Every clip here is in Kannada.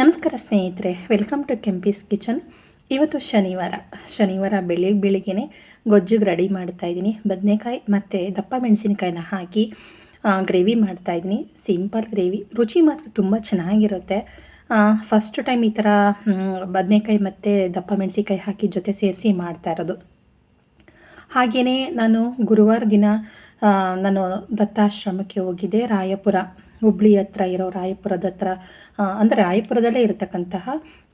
ನಮಸ್ಕಾರ ಸ್ನೇಹಿತರೆ ವೆಲ್ಕಮ್ ಟು ಕೆಂಪೀಸ್ ಕಿಚನ್ ಇವತ್ತು ಶನಿವಾರ. ಶನಿವಾರ ಬೆಳಿಗ್ಗೆ ಬೆಳಿಗ್ಗೆ ಗೊಜ್ಜಿಗೆ ರೆಡಿ ಮಾಡ್ತಾಯಿದ್ದೀನಿ ಬದನೆಕಾಯಿ ಮತ್ತು ದಪ್ಪ ಮೆಣಸಿನಕಾಯಿನ ಹಾಕಿ ಗ್ರೇವಿ ಮಾಡ್ತಾಯಿದ್ದೀನಿ ಸಿಂಪಲ್ ಗ್ರೇವಿ ರುಚಿ ಮಾತ್ರ ತುಂಬ ಚೆನ್ನಾಗಿರುತ್ತೆ. ಫಸ್ಟ್ ಟೈಮ್ ಈ ಥರ ಬದನೆಕಾಯಿ ಮತ್ತು ದಪ್ಪ ಮೆಣಸಿನಕಾಯಿ ಹಾಕಿ ಜೊತೆ ಸೇರಿಸಿ ಮಾಡ್ತಾ ಇರೋದು. ಹಾಗೆಯೇ ನಾನು ಗುರುವಾರ ದಿನ ನಾನು ದತ್ತಾಶ್ರಮಕ್ಕೆ ಹೋಗಿದ್ದೆ, ರಾಯಪುರ. ಹುಬ್ಳಿ ಹತ್ರ ಇರೋ ರಾಯಪುರದ ಹತ್ರ ಅಂದರೆ ರಾಯಪುರದಲ್ಲೇ ಇರತಕ್ಕಂತಹ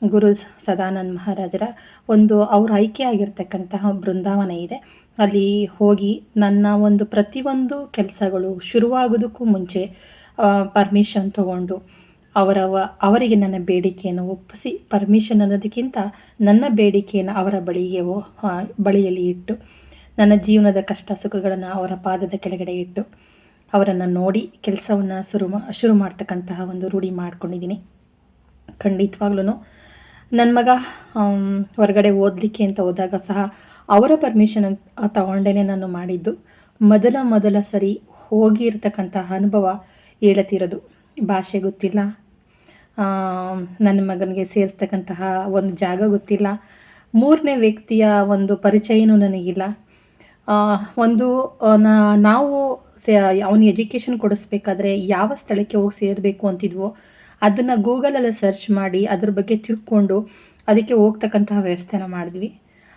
ಗುರು ಸದಾನಂದ ಮಹಾರಾಜರ ಒಂದು ಅವ್ರ ಆಯ್ಕೆ ಆಗಿರ್ತಕ್ಕಂತಹ ಬೃಂದಾವನ ಇದೆ. ಅಲ್ಲಿ ಹೋಗಿ ನನ್ನ ಒಂದು ಪ್ರತಿಯೊಂದು ಕೆಲಸಗಳು ಶುರುವಾಗೋದಕ್ಕೂ ಮುಂಚೆ ಪರ್ಮಿಷನ್ ತಗೊಂಡು ಅವರವ ಅವರಿಗೆ ನನ್ನ ಬೇಡಿಕೆಯನ್ನು ಒಪ್ಪಿಸಿ ಪರ್ಮಿಷನ್ ಅನ್ನೋದಕ್ಕಿಂತ ನನ್ನ ಬೇಡಿಕೆಯನ್ನು ಅವರ ಬಳಿಗೆ ಬಳಿಯಲ್ಲಿ ಇಟ್ಟು, ನನ್ನ ಜೀವನದ ಕಷ್ಟ ಸುಖಗಳನ್ನು ಅವರ ಪಾದದ ಕೆಳಗಡೆ ಇಟ್ಟು ಅವರನ್ನು ನೋಡಿ ಕೆಲಸವನ್ನು ಶುರು ಮಾ, ಶುರು ಮಾಡ್ತಕ್ಕಂತಹ ಒಂದು ರೂಢಿ ಮಾಡ್ಕೊಂಡಿದ್ದೀನಿ. ಖಂಡಿತವಾಗ್ಲೂ ನನ್ನ ಮಗ ಹೊರಗಡೆ ಓದಲಿಕ್ಕೆ ಅಂತ ಹೋದಾಗ ಸಹ ಅವರ ಪರ್ಮಿಷನ್ ತಗೊಂಡೇ ನಾನು ಮಾಡಿದ್ದು. ಮೊದಲ ಮೊದಲ ಸರಿ ಹೋಗಿರ್ತಕ್ಕಂತಹ ಅನುಭವ ಹೇಳತಿರೋದು. ಭಾಷೆ ಗೊತ್ತಿಲ್ಲ. ನನ್ನ ಮಗನಿಗೆ ಸೇರಿಸ್ತಕ್ಕಂತಹ ಒಂದು ಜಾಗ ಗೊತ್ತಿಲ್ಲ. ಮೂರನೇ ವ್ಯಕ್ತಿಯ ಒಂದು ಪರಿಚಯನೂ ನನಗಿಲ್ಲ. ಒಂದು ನಾವು ಅವನಿಗೆ ಎಜುಕೇಷನ್ ಕೊಡಿಸ್ಬೇಕಾದ್ರೆ ಯಾವ ಸ್ಥಳಕ್ಕೆ ಹೋಗಿ ಸೇರಬೇಕು ಅಂತಿದ್ವೋ, ಅದನ್ನು ಗೂಗಲಲ್ಲಿ ಸರ್ಚ್ ಮಾಡಿ, ಅದ್ರ ಬಗ್ಗೆ ತಿಳ್ಕೊಂಡು ಅದಕ್ಕೆ ಹೋಗ್ತಕ್ಕಂತಹ ವ್ಯವಸ್ಥೆನ ಮಾಡಿದ್ವಿ.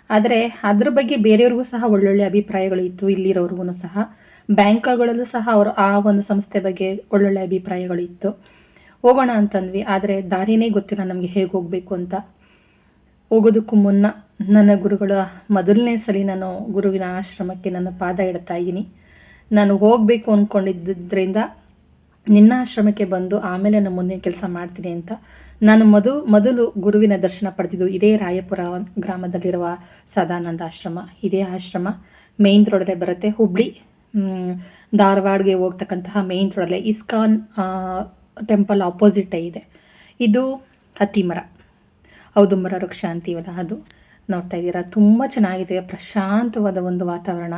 ಆದರೆ ಅದ್ರ ಬಗ್ಗೆ ಬೇರೆಯವ್ರಿಗೂ ಸಹ ಒಳ್ಳೊಳ್ಳೆ ಅಭಿಪ್ರಾಯಗಳು ಇತ್ತು ಇಲ್ಲಿರೋರ್ಗು ಸಹ. ಬ್ಯಾಂಕ್ಗಳಲ್ಲೂ ಸಹ ಅವರು ಆ ಒಂದು ಸಂಸ್ಥೆ ಬಗ್ಗೆ ಒಳ್ಳೊಳ್ಳೆ ಅಭಿಪ್ರಾಯಗಳು ಇತ್ತು. ಹೋಗೋಣ ಅಂತಂದ್ವಿ, ಆದರೆ ದಾರಿನೇ ಗೊತ್ತಿಲ್ಲ ನಮಗೆ ಹೇಗೆ ಹೋಗಬೇಕು ಅಂತ. ಹೋಗೋದಕ್ಕೂ ಮುನ್ನ ನನ್ನ ಗುರುಗಳ, ಮೊದಲನೇ ಸಲ ನಾನು ಗುರುವಿನ ಆಶ್ರಮಕ್ಕೆ ನನ್ನ ಪಾದ ಇಡ್ತಾ ಇದ್ದೀನಿ. ನಾನು ಹೋಗಬೇಕು ಅಂದ್ಕೊಂಡಿದ್ದರಿಂದ ನಿನ್ನ ಆಶ್ರಮಕ್ಕೆ ಬಂದು ಆಮೇಲೆ ನಾನು ಮುಂದಿನ ಕೆಲಸ ಮಾಡ್ತೀನಿ ಅಂತ. ನಾನು ಮೊದಲು ಮೊದಲು ಗುರುವಿನ ದರ್ಶನ ಪಡೆದಿದ್ದು ಇದೇ ರಾಯಪುರ ಗ್ರಾಮದಲ್ಲಿರುವ ಸದಾನಂದ ಆಶ್ರಮ. ಇದೇ ಆಶ್ರಮ. ಮೇನ್ ರೋಡಲ್ಲೇ ಬರುತ್ತೆ. ಹುಬ್ಳಿ ಧಾರವಾಡಗೆ ಹೋಗ್ತಕ್ಕಂತಹ ಮೇನ್ ರೋಡಲ್ಲೇ ಇಸ್ಕಾನ್ ಟೆಂಪಲ್ ಆಪೋಸಿಟೇ ಇದೆ. ಇದು ಹತ್ತಿಮರ. ಔದುಂಬರ ವೃಕ್ಷ ಅಂತೀವಲ್ಲ ಅದು. ನೋಡ್ತಾ ಇದ್ದೀರಾ? ತುಂಬ ಚೆನ್ನಾಗಿದೆ, ಪ್ರಶಾಂತವಾದ ಒಂದು ವಾತಾವರಣ.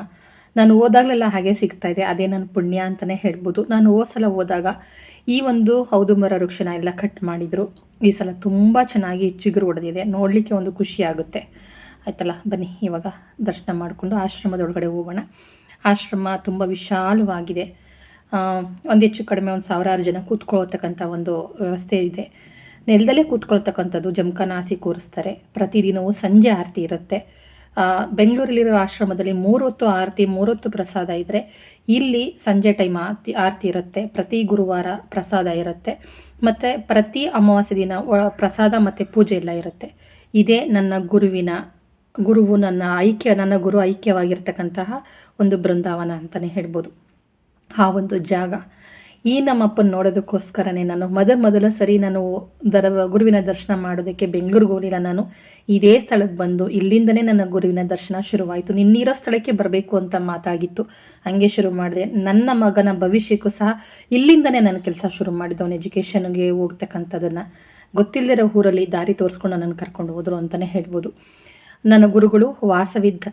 ನಾನು ಹೋದಾಗಲೆಲ್ಲ ಹಾಗೆ ಸಿಗ್ತಾ ಇದೆ. ಅದೇ ನನ್ನ ಪುಣ್ಯ ಅಂತಲೇ ಹೇಳ್ಬೋದು. ನಾನು ಹೋದ ಸಲ ಹೋದಾಗ ಈ ಒಂದು ಔದುಂಬರ ವೃಕ್ಷನ ಎಲ್ಲ ಕಟ್ ಮಾಡಿದರು. ಈ ಸಲ ತುಂಬ ಚೆನ್ನಾಗಿ ಚಿಗುರು ಹೊಡೆದಿದೆ ನೋಡಲಿಕ್ಕೆ ಒಂದು ಖುಷಿ ಆಗುತ್ತೆ. ಆಯ್ತಲ್ಲ, ಬನ್ನಿ, ಇವಾಗ ದರ್ಶನ ಮಾಡಿಕೊಂಡು ಆಶ್ರಮದೊಳಗಡೆ ಹೋಗೋಣ. ಆಶ್ರಮ ತುಂಬ ವಿಶಾಲವಾಗಿದೆ. ಒಂದು ಹೆಚ್ಚು ಕಡಿಮೆ ಒಂದು ಸಾವಿರಾರು ಜನ ಕೂತ್ಕೊಳ್ಳತಕ್ಕಂಥ ಒಂದು ವ್ಯವಸ್ಥೆ ಇದೆ. ನೆಲದಲ್ಲೇ ಕೂತ್ಕೊಳ್ತಕ್ಕಂಥದ್ದು ಜಮಖಾನ ಹಾಸಿ ಕೂರಿಸ್ತಾರೆ. ಪ್ರತಿದಿನವೂ ಸಂಜೆ ಆರತಿ ಇರುತ್ತೆ. ಬೆಂಗಳೂರಲ್ಲಿರೋ ಆಶ್ರಮದಲ್ಲಿ ಮೂರೊತ್ತು ಆರತಿ, ಮೂರೊತ್ತು ಪ್ರಸಾದ ಇದ್ದರೆ ಇಲ್ಲಿ ಸಂಜೆ ಟೈಮ್ ಆರತಿ ಆರತಿ ಇರುತ್ತೆ. ಪ್ರತಿ ಗುರುವಾರ ಪ್ರಸಾದ ಇರುತ್ತೆ. ಮತ್ತು ಪ್ರತಿ ಅಮಾವಾಸ್ಯ ದಿನ ಪ್ರಸಾದ ಮತ್ತು ಪೂಜೆ ಎಲ್ಲ ಇರುತ್ತೆ. ಇದೇ ನನ್ನ ಗುರುವಿನ, ಗುರುವು ನನ್ನ ಐಕ್ಯ, ನನ್ನ ಗುರು ಐಕ್ಯವಾಗಿರ್ತಕ್ಕಂತಹ ಒಂದು ಬೃಂದಾವನ ಅಂತಲೇ ಹೇಳ್ಬೋದು. ಆ ಒಂದು ಜಾಗ. ಈ ನಮ್ಮಪ್ಪನ ನೋಡೋದಕ್ಕೋಸ್ಕರನೇ ನಾನು ಮೊದ ಮೊದಲ ಸರಿ ನಾನು ದರ, ಗುರುವಿನ ದರ್ಶನ ಮಾಡೋದಕ್ಕೆ ಬೆಂಗಳೂರಿಗೆ ಹೋಗಲಿಲ್ಲ ನಾನು. ಇದೇ ಸ್ಥಳಕ್ಕೆ ಬಂದು ಇಲ್ಲಿಂದನೇ ನನ್ನ ಗುರುವಿನ ದರ್ಶನ ಶುರುವಾಯಿತು. ನಿನ್ನಿರೋ ಸ್ಥಳಕ್ಕೆ ಬರಬೇಕು ಅಂತ ಮಾತಾಗಿತ್ತು. ಹಂಗೆ ಶುರು ಮಾಡಿದೆ. ನನ್ನ ಮಗನ ಭವಿಷ್ಯಕ್ಕೂ ಸಹ ಇಲ್ಲಿಂದನೇ ನನ್ನ ಕೆಲಸ ಶುರು ಮಾಡಿದ್ದು ಅವನ ಎಜುಕೇಷನ್ಗೆ ಹೋಗ್ತಕ್ಕಂಥದ್ದನ್ನು ಗೊತ್ತಿಲ್ಲದಿರೋ ಊರಲ್ಲಿ ದಾರಿ ತೋರಿಸ್ಕೊಂಡು ನನ್ನ ಕರ್ಕೊಂಡು ಹೋದರು ಅಂತಲೇ ಹೇಳ್ಬೋದು. ನನ್ನ ಗುರುಗಳು ವಾಸವಿದ್ದ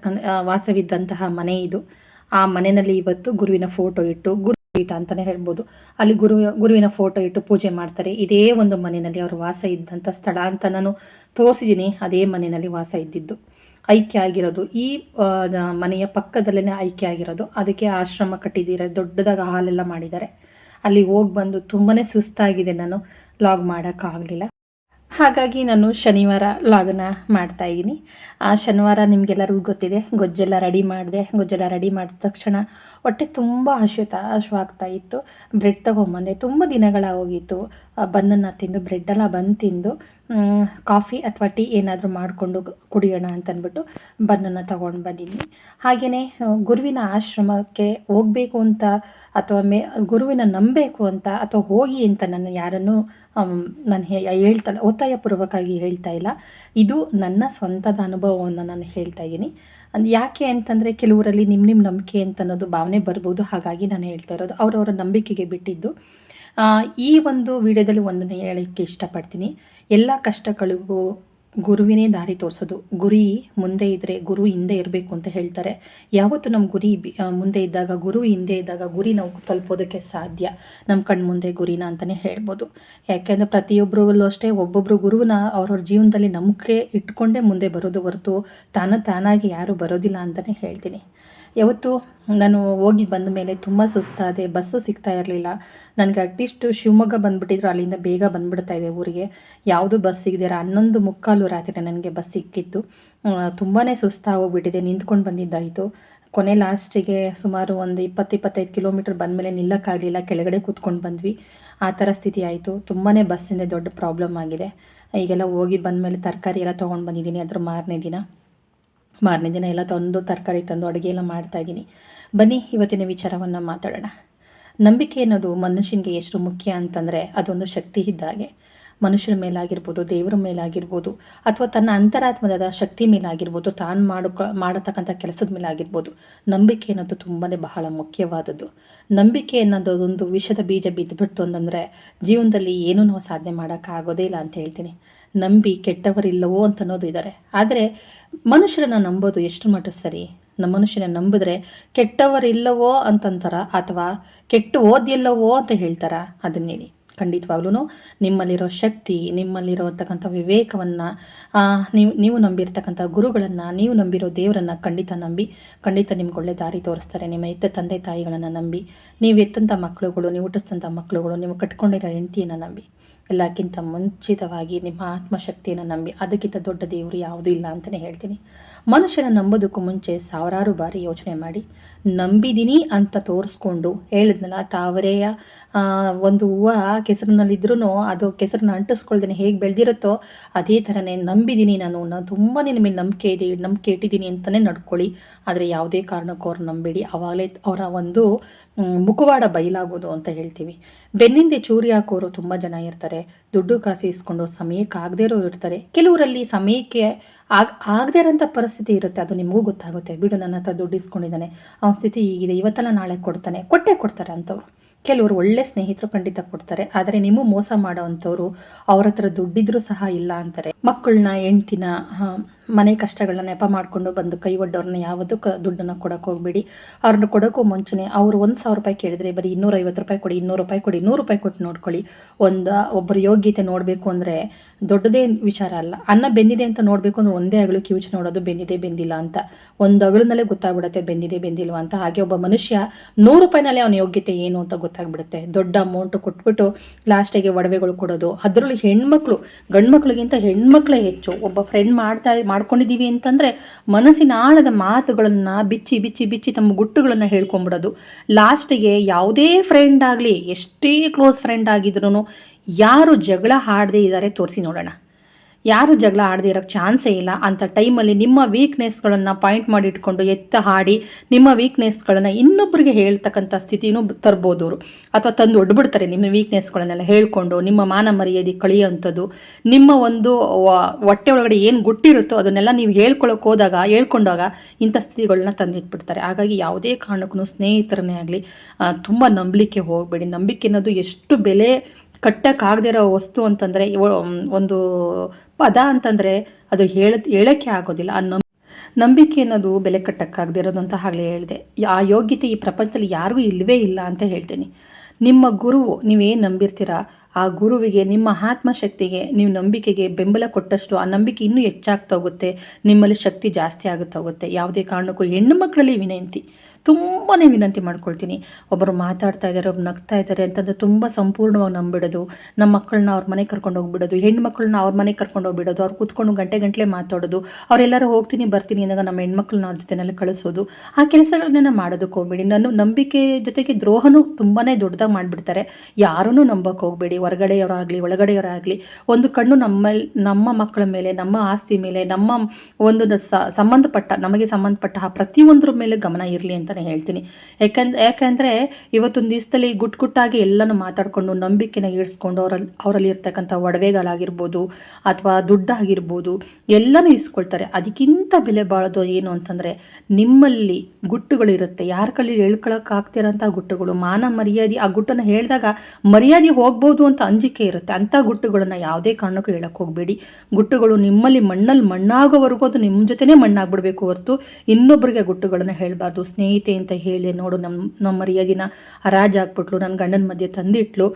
ವಾಸವಿದ್ದಂತಹ ಮನೆ ಇದು. ಆ ಮನೆಯಲ್ಲಿ ಇವತ್ತು ಗುರುವಿನ ಫೋಟೋ ಇಟ್ಟು, ಗುರು ಪೀಠ ಅಂತಲೇ ಹೇಳ್ಬೋದು. ಅಲ್ಲಿ ಗುರು ಗುರುವಿನ ಫೋಟೋ ಇಟ್ಟು ಪೂಜೆ ಮಾಡ್ತಾರೆ. ಇದೇ ಒಂದು ಮನೆಯಲ್ಲಿ ಅವರು ವಾಸ ಇದ್ದಂಥ ಸ್ಥಳ ಅಂತ ನಾನು ತೋರಿಸಿದ್ದೀನಿ. ಅದೇ ಮನೆಯಲ್ಲಿ ವಾಸ ಇದ್ದಿದ್ದು. ಐಕ್ಯ ಆಗಿರೋದು. ಈ ಮನೆಯ ಪಕ್ಕದಲ್ಲೇ ಐಕ್ಯ ಆಗಿರೋದು. ಅದಕ್ಕೆ ಆಶ್ರಮ ಕಟ್ಟಿದ್ದೀರ, ದೊಡ್ಡದಾಗಿ ಹಾಲೆಲ್ಲ ಮಾಡಿದ್ದಾರೆ. ಅಲ್ಲಿ ಹೋಗಿ ಬಂದು ತುಂಬಾ ಸುಸ್ತಾಗಿದೆ. ನಾನು ಲಾಗ್ ಮಾಡೋಕ್ಕಾಗಲಿಲ್ಲ. ಹಾಗಾಗಿ ನಾನು ಶನಿವಾರ ಲಾಗನ ಮಾಡ್ತಾ ಇದ್ದೀನಿ. ಆ ಶನಿವಾರ ನಿಮಗೆಲ್ಲರಿಗೂ ಗೊತ್ತಿದೆ, ಗೊಜ್ಜೆಲ್ಲ ರೆಡಿ ಮಾಡಿದೆ, ಗೊಜ್ಜೆಲ್ಲ ರೆಡಿ ಮಾಡಿದ ತಕ್ಷಣ ಹೊಟ್ಟೆ ತುಂಬ ಹಸಿತ ಇತ್ತು. ಬ್ರೆಡ್ ತಗೊಂಬಂದೆ, ತುಂಬ ದಿನಗಳ ಹೋಗಿತ್ತು ಬನ್ನನ್ನು ತಿಂದು ಬ್ರೆಡ್ಡೆಲ್ಲ ಬಂದು ತಿಂದು ಕಾಫಿ ಅಥವಾ ಟೀ ಏನಾದರೂ ಮಾಡಿಕೊಂಡು ಕುಡಿಯೋಣ ಅಂತಂದ್ಬಿಟ್ಟು ಬನ್ನನ್ನು ತೊಗೊಂಡು ಬಂದಿದ್ದೀನಿ ಹಾಗೆಯೇ ಗುರುವಿನ ಆಶ್ರಮಕ್ಕೆ ಹೋಗಬೇಕು ಅಂತ ಅಥವಾ ಮೇ, ಗುರುವಿನ ನಂಬಬೇಕು ಅಂತ ಅಥವಾ ಹೋಗಿ ಅಂತ ನಾನು ಯಾರನ್ನು ನಾನು ಹೇಳ್ತಾ ಒತ್ತಾಯಪೂರ್ವಕವಾಗಿ ಹೇಳ್ತಾ ಇಲ್ಲ. ಇದು ನನ್ನ ಸ್ವಂತದ ಅನುಭವವನ್ನು ನಾನು ಹೇಳ್ತಾ ಇದ್ದೀನಿ. ಯಾಕೆ ಅಂತಂದರೆ ಕೆಲವರಲ್ಲಿ ನಿಮ್ಮ ನಿಮ್ಮ ನಂಬಿಕೆ ಅಂತ ಅನ್ನೋದು ಭಾವನೆ ಬರ್ಬೋದು. ಹಾಗಾಗಿ ನಾನು ಹೇಳ್ತಾ ಇರೋದು, ಅವರವರ ನಂಬಿಕೆಗೆ ಬಿಟ್ಟಿದ್ದು. ಈ ಒಂದು ವಿಡಿಯೋದಲ್ಲಿ ಒಂದನ್ನು ಹೇಳೋಕ್ಕೆ ಇಷ್ಟಪಡ್ತೀನಿ. ಎಲ್ಲ ಕಷ್ಟಗಳಿಗೂ ಗುರುವಿನೇ ದಾರಿ ತೋರಿಸೋದು. ಗುರಿ ಮುಂದೆ ಇದ್ದರೆ ಗುರು ಹಿಂದೆ ಇರಬೇಕು ಅಂತ ಹೇಳ್ತಾರೆ. ಯಾವತ್ತು ನಮ್ಮ ಗುರಿ ಮುಂದೆ ಇದ್ದಾಗ, ಗುರು ಹಿಂದೆ ಇದ್ದಾಗ ಗುರಿ ನಾವು ತಲುಪೋದಕ್ಕೆ ಸಾಧ್ಯ. ನಮ್ಮ ಕಣ್ಣು ಮುಂದೆ ಗುರಿನ ಅಂತಲೇ ಹೇಳ್ಬೋದು. ಯಾಕೆಂದರೆ ಪ್ರತಿಯೊಬ್ಬರಲ್ಲೂ ಅಷ್ಟೇ ಒಬ್ಬೊಬ್ಬರು ಗುರುವನ್ನ ಅವ್ರವ್ರ ಜೀವನದಲ್ಲಿ ನಂಬಿಕೆ ಇಟ್ಕೊಂಡೇ ಮುಂದೆ ಬರೋದು ಹೊರತು ತಾನ ತಾನಾಗಿ ಯಾರೂ ಬರೋದಿಲ್ಲ ಅಂತಲೇ ಹೇಳ್ತೀನಿ. ಯಾವತ್ತು ನಾನು ಹೋಗಿ ಬಂದ ಮೇಲೆ ತುಂಬ ಸುಸ್ತಾದೆ ಬಸ್ಸು ಸಿಗ್ತಾ ಇರಲಿಲ್ಲ. ನನಗೆ ಅಟ್ಲೀಸ್ಟು ಶಿವಮೊಗ್ಗ ಬಂದುಬಿಟ್ಟಿದ್ರು, ಅಲ್ಲಿಂದ ಬೇಗ ಬಂದುಬಿಡ್ತಾ ಇದೆ ಊರಿಗೆ. ಯಾವುದು ಬಸ್ ಸಿಗದಿರ ಹನ್ನೊಂದು ಮುಕ್ಕಾಲು ರಾತ್ರಿ ನನಗೆ ಬಸ್ ಸಿಕ್ಕಿತ್ತು. ತುಂಬಾ ಸುಸ್ತಾಗೋಗ್ಬಿಟ್ಟಿದೆ ನಿಂತ್ಕೊಂಡು ಬಂದಿದ್ದಾಯಿತು. ಕೊನೆ ಲಾಸ್ಟಿಗೆ ಸುಮಾರು ಒಂದು ಇಪ್ಪತ್ತು, ಇಪ್ಪತ್ತೈದು ಕಿಲೋಮೀಟ್ರ್ ಬಂದಮೇಲೆ ನಿಲ್ಲಕ್ಕಾಗಲಿಲ್ಲ, ಕೆಳಗಡೆ ಕೂತ್ಕೊಂಡು ಬಂದ್ವಿ. ಆ ಥರ ಸ್ಥಿತಿ ಆಯಿತು. ತುಂಬಾ ಬಸ್ಸಿಂದ ದೊಡ್ಡ ಪ್ರಾಬ್ಲಮ್ ಆಗಿದೆ. ಈಗೆಲ್ಲ ಹೋಗಿ ಬಂದಮೇಲೆ ತರಕಾರಿ ಎಲ್ಲ ತೊಗೊಂಡು ಬಂದಿದ್ದೀನಿ, ಅದ್ರ ಮಾರನೇ ದಿನ. ಮಾರನೇ ದಿನ ಎಲ್ಲ ತಂದು ತರಕಾರಿ ತಂದು ಅಡುಗೆ ಎಲ್ಲ ಮಾಡ್ತಾಯಿದ್ದೀನಿ ಬನ್ನಿ, ಇವತ್ತಿನ ವಿಚಾರವನ್ನು ಮಾತಾಡೋಣ. ನಂಬಿಕೆ ಅನ್ನೋದು ಮನುಷ್ಯನಿಗೆ ಎಷ್ಟು ಮುಖ್ಯ ಅಂತಂದರೆ ಅದೊಂದು ಶಕ್ತಿ ಇದ್ದಾಗೆ ಮನುಷ್ಯರ ಮೇಲಾಗಿರ್ಬೋದು, ದೇವರ ಮೇಲಾಗಿರ್ಬೋದು, ಅಥವಾ ತನ್ನ ಅಂತರಾತ್ಮದ ಶಕ್ತಿ ಮೇಲಾಗಿರ್ಬೋದು, ತಾನು ಮಾಡ್ಕೊ ಮಾಡತಕ್ಕಂಥ ಕೆಲಸದ ಮೇಲಾಗಿರ್ಬೋದು, ನಂಬಿಕೆ ಅನ್ನೋದು ತುಂಬಾ ಬಹಳ ಮುಖ್ಯವಾದದ್ದು. ನಂಬಿಕೆ ಅನ್ನೋದು ಒಂದು ವಿಷದ ಬೀಜ ಬಿದ್ದುಬಿಡ್ತು ಅಂತಂದರೆ ಜೀವನದಲ್ಲಿ ಏನೂ ನಾವು ಸಾಧನೆ ಮಾಡೋಕ್ಕಾಗೋದೇ ಇಲ್ಲ ಅಂತ ಹೇಳ್ತೀನಿ. ನಂಬಿ ಕೆಟ್ಟವರಿಲ್ಲವೋ ಅಂತ ಅನ್ನೋದು ಇದ್ದಾರೆ ಆದರೆ ಮನುಷ್ಯರನ್ನ ನಂಬೋದು ಎಷ್ಟು ಮಟ್ಟ ಸರಿ? ನಮ್ಮ ಮನುಷ್ಯನ ನಂಬಿದ್ರೆ ಕೆಟ್ಟವರಿಲ್ಲವೋ ಅಂತಂತಾರ ಅಥವಾ ಕೆಟ್ಟು ಓದಿಲ್ಲವೋ ಅಂತ ಹೇಳ್ತಾರ? ಅದನ್ನ ಹೇಳಿ. ಖಂಡಿತವಾಗ್ಲೂ ನಿಮ್ಮಲ್ಲಿರೋ ಶಕ್ತಿ, ನಿಮ್ಮಲ್ಲಿರೋತಕ್ಕಂಥ ವಿವೇಕವನ್ನು ನೀವು ನೀವು ನಂಬಿರ್ತಕ್ಕಂಥ ಗುರುಗಳನ್ನು, ನೀವು ನಂಬಿರೋ ದೇವರನ್ನು ಖಂಡಿತ ನಂಬಿ, ಖಂಡಿತ ನಿಮ್ಗೆ ಒಳ್ಳೆ ದಾರಿ ತೋರಿಸ್ತಾರೆ. ನಿಮ್ಮ ಎತ್ತ ತಂದೆ ತಾಯಿಗಳನ್ನು ನಂಬಿ, ನೀವು ಎತ್ತಂಥ ಮಕ್ಕಳುಗಳು ನೀವು ಹುಟ್ಟಿಸ್ತಂಥ ಮಕ್ಕಳುಗಳು ನೀವು ಕಟ್ಕೊಂಡಿರೋ ಹೆಂಡತಿಯನ್ನು ನಂಬಿ. ಎಲ್ಲಕ್ಕಿಂತ ಮುಂಚಿತವಾಗಿ ನಿಮ್ಮ ಆತ್ಮಶಕ್ತಿಯನ್ನು ನಂಬಿ ಅದಕ್ಕಿಂತ ದೊಡ್ಡ ದೇವರು ಯಾವುದೂ ಇಲ್ಲ ಅಂತಲೇ ಹೇಳ್ತೀನಿ. ಮನುಷ್ಯನ ನಂಬೋದಕ್ಕೂ ಮುಂಚೆ ಸಾವಿರಾರು ಬಾರಿ ಯೋಚನೆ ಮಾಡಿ ನಂಬಿದ್ದೀನಿ ಅಂತ ತೋರಿಸ್ಕೊಂಡು ಹೇಳಿದ್ನಲ್ಲ ತಾವರೆಯ ಒಂದು ಹೂವು ಕೆಸರಿನಲ್ಲಿದ್ರೂ ಅದು ಕೆಸರನ್ನ ಅಂಟಿಸ್ಕೊಳ್ದೇನೆ ಹೇಗೆ ಬೆಳೆದಿರುತ್ತೋ, ಅದೇ ಥರನೇ ನಂಬಿದ್ದೀನಿ ನಾನು. ನಾನು ತುಂಬ ನಿಮ್ಮ ಮೇಲೆ ನಂಬಿಕೆ ಇದೆ, ನಂಬಿಕೆ ಇಟ್ಟಿದ್ದೀನಿ ಅಂತಲೇ ನಡ್ಕೊಳ್ಳಿ. ಆದರೆ ಯಾವುದೇ ಕಾರಣಕ್ಕೂ ಅವ್ರು ನಂಬೇಡಿ. ಆವಾಗಲೇ ಅವರ ಒಂದು ಮುಖವಾಡ ಬಯಲಾಗೋದು ಅಂತ ಹೇಳ್ತೀವಿ. ಬೆನ್ನಿಂದೆ ಚೂರಿ ಹಾಕೋರು ತುಂಬ ಜನ ಇರ್ತಾರೆ. ದುಡ್ಡು ಕಾಸು ಇಸ್ಕೊಂಡು ಸಮಯಕ್ಕೆ ಆಗದೇ ಇರೋರು ಇರ್ತಾರೆ. ಕೆಲವರಲ್ಲಿ ಸಮಯಕ್ಕೆ ಆಗ, ಆಗದೇ ಇರೋಂಥ ಪರಿಸ್ಥಿತಿ ಇರುತ್ತೆ. ಅದು ನಿಮಗೂ ಗೊತ್ತಾಗುತ್ತೆ. ಬಿಡು, ನನ್ನ ಹತ್ರ ದುಡ್ಡು ಇಸ್ಕೊಂಡಿದ್ದಾನೆ. ಅವನ ಸ್ಥಿತಿ ಹೀಗಿದೆ. ಇವತ್ತಲ್ಲ ನಾಳೆ ಕೊಡ್ತಾನೆ. ಕೊಟ್ಟೇ ಕೊಡ್ತಾರೆ ಅಂಥವ್ರು. ಕೆಲವರು ಒಳ್ಳೆ ಸ್ನೇಹಿತರು ಖಂಡಿತ ಕೊಡ್ತಾರೆ. ಆದರೆ ನಿಮ್ಮ ಮೋಸ ಮಾಡೋವಂಥವ್ರು ಅವ್ರ ಹತ್ರ ದುಡ್ಡಿದ್ರೂ ಸಹ ಇಲ್ಲ ಅಂತಾರೆ. ಮಕ್ಕಳನ್ನ, ಹೆಂಡ್ತಿನ ಮನೆ ಕಷ್ಟಗಳನ್ನ ನೆಪ ಮಾಡಿಕೊಂಡು ಬಂದು ಕೈ ಒಡ್ಡವ್ರನ್ನ ಯಾವತ್ತೂ ಕ ದುಡ್ಡನ್ನು ಕೊಡೋಕೆ ಹೋಗ್ಬೇಡಿ. ಅವ್ರನ್ನ ಕೊಡೋಕ್ಕೂ ಮುಂಚೆನೇ ಅವ್ರು ಒಂದು ಸಾವಿರ ರೂಪಾಯಿ ಕೇಳಿದ್ರೆ ಬರೀ ಇನ್ನೂರೈವತ್ತು ರೂಪಾಯಿ ಕೊಡಿ ಇನ್ನೂರು ರೂಪಾಯಿ ಕೊಡಿ ನೂರು ರೂಪಾಯಿ ಕೊಟ್ಟು ನೋಡ್ಕೊಳ್ಳಿ. ಒಂದು ಒಬ್ಬರ ಯೋಗ್ಯತೆ ನೋಡಬೇಕು ಅಂದರೆ ದೊಡ್ಡದೇ ವಿಚಾರ ಅಲ್ಲ. ಅನ್ನ ಬೆಂದಿದೆ ಅಂತ ನೋಡಬೇಕು ಅಂದ್ರೆ ಒಂದೇ ಅಗಳು ಕಿವುಚಿ ನೋಡೋದು ಬೆಂದಿದೆ ಬೆಂದಿಲ್ಲ ಅಂತ. ಒಂದು ಅಗಳನಲ್ಲೇ ಗೊತ್ತಾಗ್ಬಿಡುತ್ತೆ ಬೆಂದಿದೆ ಬೆಂದಿಲ್ವಾ ಅಂತ. ಹಾಗೆ ಒಬ್ಬ ಮನುಷ್ಯ ನೂರು ರೂಪಾಯಿನಲ್ಲೇ ಅವನ ಯೋಗ್ಯತೆ ಏನು ಅಂತ ಗೊತ್ತಾಗ್ಬಿಡುತ್ತೆ. ದೊಡ್ಡ ಅಮೌಂಟ್ ಕೊಟ್ಬಿಟ್ಟು ಲಾಸ್ಟಿಗೆ ಒಡವೆಗಳು ಕೊಡೋದು. ಅದರಲ್ಲೂ ಹೆಣ್ಮಕ್ಳು ಗಂಡು ಮಕ್ಳಿಗಿಂತ ಹೆಣ್ಮಕ್ಳೇ ಹೆಚ್ಚು. ಒಬ್ಬ ಫ್ರೆಂಡ್ ಮಾಡ್ತಾ ಮಾಡ್ಕೊಂಡಿದ್ದೀವಿ ಅಂತಂದರೆ ಮನಸ್ಸಿನ ಆಳದ ಮಾತುಗಳನ್ನು ಬಿಚ್ಚಿ ಬಿಚ್ಚಿ ಬಿಚ್ಚಿ ತಮ್ಮ ಗುಟ್ಟುಗಳನ್ನು ಹೇಳ್ಕೊಂಬಿಡೋದು. ಲಾಸ್ಟಿಗೆ ಯಾವುದೇ ಫ್ರೆಂಡ್ ಆಗಲಿ, ಎಷ್ಟೇ ಕ್ಲೋಸ್ ಫ್ರೆಂಡ್ ಆಗಿದ್ರು ಯಾರು ಜಗಳ ಹಾಡದೇ ಇದ್ದಾರೆ ತೋರಿಸಿ ನೋಡೋಣ. ಯಾರು ಜಗಳ ಆಡದೇ ಇರೋಕ್ಕೆ ಚಾನ್ಸೇ ಇಲ್ಲ ಅಂಥ ಟೈಮಲ್ಲಿ ನಿಮ್ಮ ವೀಕ್ನೆಸ್ಗಳನ್ನು ಪಾಯಿಂಟ್ ಮಾಡಿ ಇಟ್ಕೊಂಡು ಎತ್ತ ಹಾಡಿ ನಿಮ್ಮ ವೀಕ್ನೆಸ್ಗಳನ್ನು ಇನ್ನೊಬ್ಬರಿಗೆ ಹೇಳ್ತಕ್ಕಂಥ ಸ್ಥಿತಿನೂ ತರ್ಬೋದು ಅವರು. ಅಥವಾ ತಂದು ಒಡ್ಬಿಡ್ತಾರೆ ನಿಮ್ಮ ವೀಕ್ನೆಸ್ಗಳನ್ನೆಲ್ಲ ಹೇಳ್ಕೊಂಡು ನಿಮ್ಮ ಮಾನ ಮರ್ಯಾದೆ ಕಳಿಯೋವಂಥದ್ದು, ನಿಮ್ಮ ಒಂದು ಹೊಟ್ಟೆ ಒಳಗಡೆ ಏನು ಗುಟ್ಟಿರುತ್ತೋ ಅದನ್ನೆಲ್ಲ ನೀವು ಹೇಳ್ಕೊಳಕ್ಕೆ ಹೋದಾಗ, ಹೇಳ್ಕೊಂಡಾಗ ಇಂಥ ಸ್ಥಿತಿಗಳನ್ನ ತಂದಿಟ್ಬಿಡ್ತಾರೆ. ಹಾಗಾಗಿ ಯಾವುದೇ ಕಾರಣಕ್ಕೂ ಸ್ನೇಹಿತರನ್ನೇ ಆಗಲಿ ತುಂಬ ನಂಬಲಿಕ್ಕೆ ಹೋಗಬೇಡಿ. ನಂಬಿಕೆ ಅನ್ನೋದು ಎಷ್ಟು ಬೆಲೆ ಕಟ್ಟಕ್ಕಾಗದೇ ಇರೋ ವಸ್ತು ಅಂತಂದರೆ ಒಂದು ಪದ ಅಂತಂದರೆ ಅದು ಹೇಳ, ಹೇಳೋಕ್ಕೆ ಆಗೋದಿಲ್ಲ. ಆ ನಂಬಿ, ನಂಬಿಕೆ ಅನ್ನೋದು ಬೆಲೆ ಕಟ್ಟಕ್ಕಾಗದೇ ಅಂತ ಆಗಲೇ ಹೇಳಿದೆ. ಆ ಯೋಗ್ಯತೆ ಈ ಪ್ರಪಂಚದಲ್ಲಿ ಯಾರಿಗೂ ಇಲ್ಲವೇ ಇಲ್ಲ ಅಂತ ಹೇಳ್ತೀನಿ. ನಿಮ್ಮ ಗುರುವು, ನೀವೇನು ನಂಬಿರ್ತೀರಾ? ಆ ಗುರುವಿಗೆ, ನಿಮ್ಮ ಆತ್ಮಶಕ್ತಿಗೆ, ನೀವು ನಂಬಿಕೆಗೆ ಬೆಂಬಲ ಕೊಟ್ಟಷ್ಟು ಆ ನಂಬಿಕೆ ಇನ್ನೂ ಹೆಚ್ಚಾಗ್ತಾ ಹೋಗುತ್ತೆ ನಿಮ್ಮಲ್ಲಿ ಶಕ್ತಿ ಜಾಸ್ತಿ ಆಗುತ್ತಾ ಹೋಗುತ್ತೆ ಯಾವುದೇ ಕಾರಣಕ್ಕೂ ಹೆಣ್ಣು ಮಕ್ಕಳಲ್ಲಿ ವಿನಂತಿ. ತುಂಬಾ ವಿನಂತಿ ಮಾಡ್ಕೊಳ್ತೀನಿ. ಒಬ್ಬರು ಮಾತಾಡ್ತಾ ಇದ್ದಾರೆ, ಒಬ್ರು ನಗ್ತಾ ಇದ್ದಾರೆ ಅಂತಂದ್ರೆ ತುಂಬ ಸಂಪೂರ್ಣವಾಗಿ ನಂಬಿಡೋದು. ನಮ್ಮ ಮಕ್ಕಳನ್ನ ಅವ್ರ ಮನೆಗೆ ಕರ್ಕೊಂಡು ಹೋಗ್ಬಿಡೋದು. ಮಕ್ಕಳನ್ನ ಅವ್ರ ಮನೆಗೆ ಕರ್ಕೊಂಡು ಹೋಗ್ಬಿಡೋದು. ಅವ್ರು ಕೂತ್ಕೊಂಡು ಗಂಟೆ ಗಂಟಲೆ ಮಾತಾಡೋದು. ಅವರೆಲ್ಲರೂ ಹೋಗ್ತೀನಿ, ಬರ್ತೀನಿ ಅಂದಾಗ ನಮ್ಮ ಹೆಣ್ಮಕ್ಳನ್ನ ಅವ್ರ ಜೊತೆನೆಲ್ಲ ಕಳಿಸೋದು. ಆ ಕೆಲಸಗಳನ್ನೆಲ್ಲ ಮಾಡೋದಕ್ಕೆ ಹೋಗ್ಬೇಡಿ. ನಾನು ನಂಬಿಕೆ ಜೊತೆಗೆ ದ್ರೋಹನೂ ತುಂಬಾ ದೊಡ್ಡದಾಗಿ ಮಾಡಿಬಿಡ್ತಾರೆ. ಯಾರನ್ನೂ ನಂಬಕ್ಕೆ ಹೋಗಬೇಡಿ. ಹೊರಗಡೆಯವರಾಗಲಿ, ಒಳಗಡೆಯವರಾಗಲಿ. ಒಂದು ಕಣ್ಣು ನಮ್ಮ ನಮ್ಮ ಮಕ್ಕಳ ಮೇಲೆ, ನಮ್ಮ ಆಸ್ತಿ ಮೇಲೆ, ನಮ್ಮ ಒಂದು ಸಂಬಂಧಪಟ್ಟ, ನಮಗೆ ಸಂಬಂಧಪಟ್ಟ ಪ್ರತಿಯೊಂದರ ಮೇಲೆ ಗಮನ ಇರಲಿ ಅಂತ ಅಂತಲೇ ಹೇಳ್ತೀನಿ. ಯಾಕಂದ್ರೆ ಯಾಕಂದರೆ ಇವತ್ತೊಂದು ದಿವಸದಲ್ಲಿ ಗುಟ್ ಗುಟ್ಟಾಗಿ ಎಲ್ಲನೂ ಮಾತಾಡಿಕೊಂಡು ನಂಬಿಕೆನ ಇಡ್ಸ್ಕೊಂಡು ಅವರಲ್ಲಿ ಅವರಲ್ಲಿ ಇರ್ತಕ್ಕಂಥ ಒಡವೆಗಳಾಗಿರ್ಬೋದು ಅಥವಾ ದುಡ್ಡಾಗಿರ್ಬೋದು ಎಲ್ಲನೂ ಇಸ್ಕೊಳ್ತಾರೆ ಅದಕ್ಕಿಂತ ಬೆಲೆ ಬಾಳೋದು ಏನು ಅಂತಂದರೆ ನಿಮ್ಮಲ್ಲಿ ಗುಟ್ಟುಗಳಿರುತ್ತೆ ಯಾರ ಕೈಲಿ ಹೇಳ್ಕೊಳಕ್ಕಾಗ್ತಿರೋಂಥ ಗುಟ್ಟುಗಳು, ಮಾನ ಮರ್ಯಾದೆ, ಆ ಗುಟ್ಟನ್ನು ಹೇಳಿದಾಗ ಮರ್ಯಾದೆ ಹೋಗ್ಬೋದು ಅಂತ ಅಂಜಿಕೆ ಇರುತ್ತೆ. ಅಂಥ ಗುಟ್ಟುಗಳನ್ನು ಯಾವುದೇ ಕಾರಣಕ್ಕೂ ಹೇಳಕ್ಕೆ ಹೋಗಬೇಡಿ. ಗುಟ್ಟುಗಳು ನಿಮ್ಮಲ್ಲಿ ಮಣ್ಣಲ್ಲಿ ಮಣ್ಣಾಗೋವರೆಗೂ ಅದು ನಿಮ್ಮ ಜೊತೆನೇ ಮಣ್ಣಾಗ್ಬಿಡ್ಬೇಕು ಹೊರತು ಇನ್ನೊಬ್ಬರಿಗೆ ಗುಟ್ಟುಗಳನ್ನು ಹೇಳಬಾರ್ದು. ಸ್ನೇಹಿತೆ ಅಂತ ಹೇಳಿ ನೋಡು ನಮ್ಮ ನಮ್ಮ ಮರ್ಯಾದಿನ ಹರಾಜಾಕ್ಬಿಟ್ಲು ನನ್ನ ಗಂಡನ ಮಧ್ಯೆ ತಂದಿಟ್ಲು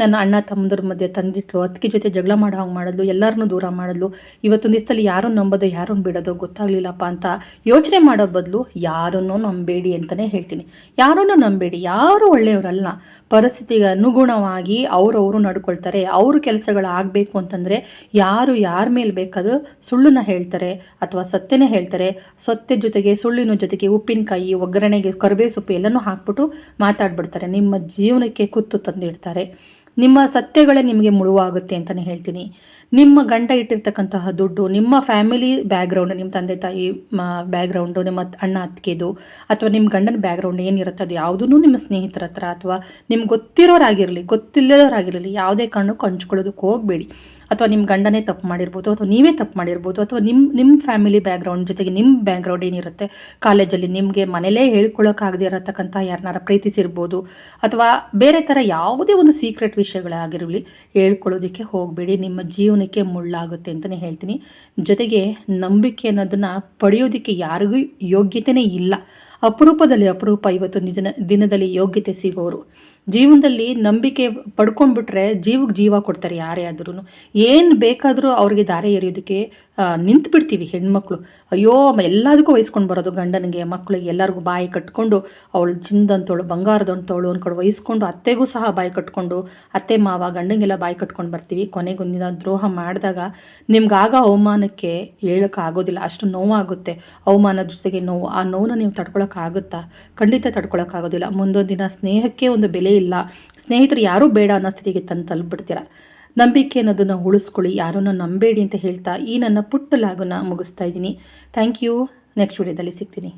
ನನ್ನ ಅಣ್ಣ ತಮ್ಮದ್ರ ಮಧ್ಯೆ ತಂದಿಟ್ಲು ಅದಕ್ಕೆ ಜೊತೆ ಜಗಳ ಮಾಡೋ, ಹಂಗೆ ಮಾಡಿದ್ಲು ಎಲ್ಲರನ್ನೂ ದೂರ ಮಾಡಿದ್ಲು, ಇವತ್ತೊಂದು ದಿವಸದಲ್ಲಿ ಯಾರನ್ನು ನಂಬೋದು ಯಾರನ್ನು ಬಿಡೋದು ಗೊತ್ತಾಗ್ಲಿಲ್ಲಪ್ಪ ಅಂತ ಯೋಚನೆ ಮಾಡೋ ಬದಲು ಯಾರನ್ನೂ ನಂಬೇಡಿ ಅಂತಲೇ ಹೇಳ್ತೀನಿ. ಯಾರನ್ನೂ ನಂಬೇಡಿ, ಯಾರು ಒಳ್ಳೆಯವರಲ್ಲ. ಪರಿಸ್ಥಿತಿಗೆ ಅನುಗುಣವಾಗಿ ಅವರವರು ನಡ್ಕೊಳ್ತಾರೆ, ಅವ್ರ ಕೆಲಸಗಳು ಆಗಬೇಕು ಅಂತಂದರೆ ಯಾರು ಯಾರ ಮೇಲೆ ಬೇಕಾದರೂ ಸುಳ್ಳನ್ನ ಹೇಳ್ತಾರೆ, ಅಥವಾ ಸತ್ಯನೇ ಹೇಳ್ತಾರೆ. ಸತ್ಯ ಜೊತೆಗೆ ಸುಳ್ಳಿನ ಜೊತೆಗೆ ಉಪ್ಪಿನಕಾಯಿ ಒಗ್ಗರಣೆಗೆ ಕರಿಬೇವು ಸೊಪ್ಪು ಎಲ್ಲನೂ ಹಾಕ್ಬಿಟ್ಟು ಮಾತಾಡ್ಬಿಡ್ತಾರೆ. ನಿಮ್ಮ ಜೀವನಕ್ಕೆ ಕುತ್ತು ತಂದಿಡ್ತಾರೆ. ನಿಮ್ಮ ಸತ್ಯಗಳೇ ನಿಮಗೆ ಮುಳುವಾಗುತ್ತೆ ಅಂತಲೇ ಹೇಳ್ತೀನಿ. ನಿಮ್ಮ ಗಂಡ ಇಟ್ಟಿರ್ತಕ್ಕಂತಹ ದುಡ್ಡು, ನಿಮ್ಮ ಫ್ಯಾಮಿಲಿ ಬ್ಯಾಕ್ಗ್ರೌಂಡ್ ನಿಮ್ಮ ತಂದೆ ತಾಯಿ ಬ್ಯಾಗ್ರೌಂಡು, ನಿಮ್ಮ ಅಣ್ಣ ಅತ್ತಿಗೆದು, ಅಥವಾ ನಿಮ್ಮ ಗಂಡನ ಬ್ಯಾಗ್ರೌಂಡ್ ಏನಿರುತ್ತೆ ಅದು ಯಾವುದೂ ನಿಮ್ಮ ಸ್ನೇಹಿತರ ಹತ್ರ, ಅಥವಾ ನಿಮ್ಗೆ ಗೊತ್ತಿರೋರಾಗಿರಲಿ, ಗೊತ್ತಿಲ್ಲದವರಾಗಿರಲಿ, ಯಾವುದೇ ಕಾರಣಕ್ಕೂ ಹಂಚ್ಕೊಳ್ಳೋದಕ್ಕೆ ಹೋಗಬೇಡಿ. ಅಥವಾ ನಿಮ್ಮ ಗಂಡನೇ ತಪ್ಪು ಮಾಡಿರ್ಬೋದು, ಅಥವಾ ನೀವೇ ತಪ್ಪು ಮಾಡಿರ್ಬೋದು, ಅಥವಾ ನಿಮ್ಮ ನಿಮ್ಮ ಫ್ಯಾಮಿಲಿ ಬ್ಯಾಕ್ಗ್ರೌಂಡ್ ಜೊತೆಗೆ ನಿಮ್ಮ ಬ್ಯಾಕ್ಗ್ರೌಂಡ್ ಏನಿರುತ್ತೆ, ಕಾಲೇಜಲ್ಲಿ ನಿಮಗೆ ಮನೇಲೇ ಹೇಳ್ಕೊಳ್ಳೋಕ್ಕಾಗದೇ ಇರತಕ್ಕಂಥ ಯಾರನ್ನಾರ ಪ್ರೀತಿಸಿರ್ಬೋದು, ಅಥವಾ ಬೇರೆ ಥರ ಯಾವುದೇ ಒಂದು ಸೀಕ್ರೆಟ್ ವಿಷಯಗಳಾಗಿರಲಿ ಹೇಳ್ಕೊಳ್ಳೋದಕ್ಕೆ ಹೋಗಬೇಡಿ, ನಿಮ್ಮ ಜೀವನಕ್ಕೆ ಮುಳ್ಳಾಗುತ್ತೆ ಅಂತಲೇ ಹೇಳ್ತೀನಿ. ಜೊತೆಗೆ ನಂಬಿಕೆ ಅನ್ನೋದನ್ನು ಪಡೆಯೋದಕ್ಕೆ ಯಾರಿಗೂ ಯೋಗ್ಯತೆಯೇ ಇಲ್ಲ. ಅಪರೂಪದಲ್ಲಿ ಅಪರೂಪ, ಇವತ್ತು ನಿಜ ದಿನದಲ್ಲಿ ಯೋಗ್ಯತೆ ಸಿಗೋರು. ಜೀವನದಲ್ಲಿ ನಂಬಿಕೆ ಪಡ್ಕೊಂಡ್ಬಿಟ್ರೆ ಜೀವಕ್ಕೆ ಜೀವ ಕೊಡ್ತಾರೆ ಯಾರೇ ಆದ್ರೂ ಏನು ಬೇಕಾದರೂ ಅವ್ರಿಗೆ ದಾರಿ ಎರೆಯೋದಕ್ಕೆ ನಿಂತು ಬಿಡ್ತೀವಿ ಹೆಣ್ಮಕ್ಳು. ಅಯ್ಯೋ ಎಲ್ಲದಕ್ಕೂ ವಹಿಸ್ಕೊಂಡು ಬರೋದು ಗಂಡನಿಗೆ ಮಕ್ಕಳಿಗೆ ಎಲ್ಲರಿಗೂ ಬಾಯಿ ಕಟ್ಕೊಂಡು ಅವಳು ಜಿಂದಂತವಳು ಬಂಗಾರದಂತೋಳು ಅಂದ್ಕೊಂಡು ವಹಿಸ್ಕೊಂಡು ಅತ್ತೆಗೂ ಸಹ ಬಾಯಿ ಕಟ್ಕೊಂಡು, ಅತ್ತೆ, ಮಾವ, ಗಂಡನಿಗೆಲ್ಲ ಬಾಯಿ ಕಟ್ಕೊಂಡು ಬರ್ತೀವಿ. ಕೊನೆಗೊಂದಿನ ದ್ರೋಹ ಮಾಡಿದಾಗ ನಿಮ್ಗಾಗ ಅವಮಾನಕ್ಕೆ ಹೇಳೋಕ್ಕಾಗೋದಿಲ್ಲ ಅಷ್ಟು ನೋವಾಗುತ್ತೆ. ಅವಮಾನ ಜೊತೆಗೆ ನೋವು, ಆ ನೋವನ್ನ ನೀವು ತಡ್ಕೊಳಕ್ಕಾಗುತ್ತಾ ಖಂಡಿತ ತಡ್ಕೊಳಕ್ಕಾಗೋದಿಲ್ಲ ಮುಂದೊಂದು ದಿನ ಸ್ನೇಹಕ್ಕೆ ಒಂದು ಬೆಲೆ ಇಲ್ಲ. ಸ್ನೇಹಿತರು ಯಾರೂ ಬೇಡ ಅನ್ನೋ ಸ್ಥಿತಿಗೆ ತಂದು ತಲುಪಿಬಿಡ್ತೀರ? ನಂಬಿಕೆ ಅನ್ನೋದನ್ನು ಉಳಿಸ್ಕೊಳ್ಳಿ. ಯಾರನ್ನು ನಂಬೇಡಿ ಅಂತ ಹೇಳ್ತಾ ಈ ನನ್ನ ಪುಟ್ಟ ಲಾಗನ್ನು ಮುಗಿಸ್ತಾ ಇದ್ದೀನಿ. ಥ್ಯಾಂಕ್ ಯು ನೆಕ್ಸ್ಟ್ ವಿಡಿಯೋದಲ್ಲಿ ಸಿಗ್ತೀನಿ.